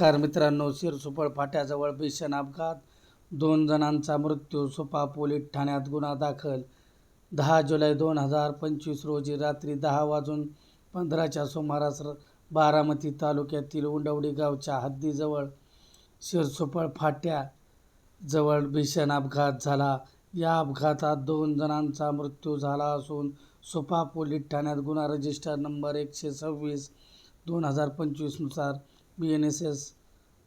नमस्कार मित्रांनो शिरसुपळ फाट्याजवळ भीषण अपघात. दोन जणांचा मृत्यू सुपा पोलीस ठाण्यात गुन्हा दाखल. दहा जुलै दोन हजार पंचवीस रोजी रात्री दहा वाजून पंधराच्या सुमारास बारामती तालुक्यातील उंडवडी गावच्या हद्दीजवळ शिरसुपळ फाट्या जवळ भीषण अपघात झाला. या अपघातात दोन जणांचा मृत्यू झाला असून सुपा पोलीस ठाण्यात गुन्हा रजिस्टर नंबर एकशे सव्वीस दोन हजार पंचवीसनुसार बी एन एस एस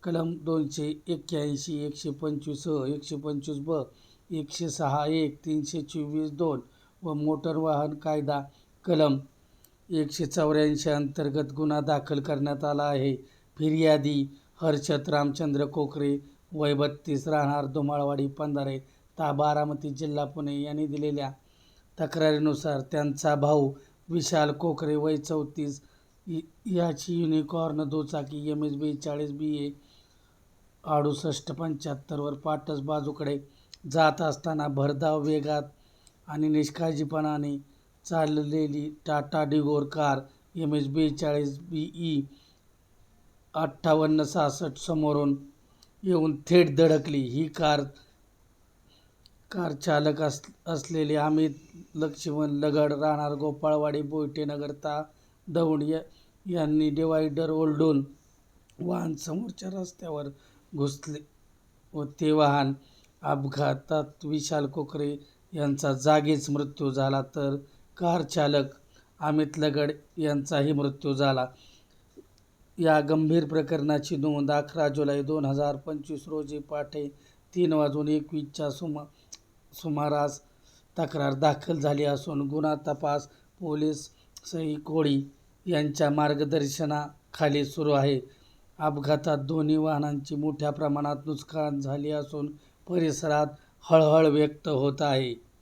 कलम दोनशे एक्क्याऐंशी एकशे पंचवीस एकशे पंचवीस ब एकशे सहा एक तीनशे चोवीस दोन व मोटर वाहन कायदा कलम एकशे चौऱ्याऐंशी अंतर्गत गुन्हा दाखल करण्यात आला आहे. फिर्यादी हर्षद रामचंद्र कोकरे वय बत्तीस राहणार धुमाळवाडी पंधारे ता बारामती जिल्हा पुणे यांनी दिलेल्या तक्रारीनुसार त्यांचा भाऊ विशाल कोकरे वय चौतीस याची युनिकॉर्न दुचाकी एम एस बेचाळीस बी ए अडुसष्ट पंच्याहत्तरवर पाटस बाजूकडे जात असताना भरधाव वेगात आणि निष्काळजीपणाने चाललेली Tata Tigor car M S बेचाळीस बी ई अठ्ठावन्न सहासष्ट समोरून येऊन थेट धडकली. ही कार कार चालक अस असलेले अमित लक्ष्मण लगड राहणार गोपाळवाडी बोयटेनगर ता दौंड या यांनी डिवायडर ओलडून वाहन समोरच्या रस्त्यावर घुसले व ते वाहन अपघातात विशाल कोकरे यांचा जागीच मृत्यू झाला तर कार चालक अमित लगड यांचाही मृत्यू झाला. या गंभीर प्रकरणाची नोंद अकरा जुलै दोन हजार पंचवीस रोजी पहाटे तीन वाजून एकवीसच्या सुमा सुमारास तक्रार दाखल झाली असून गुन्हा तपास पोलीस सई कोळी यांच्या मार्गदर्शनाखाली सुरू आहे. अपघातात दोन्ही वाहनांची मोठ्या प्रमाणात नुकसान झाली असून परिसरात हळहळ व्यक्त होत आहे.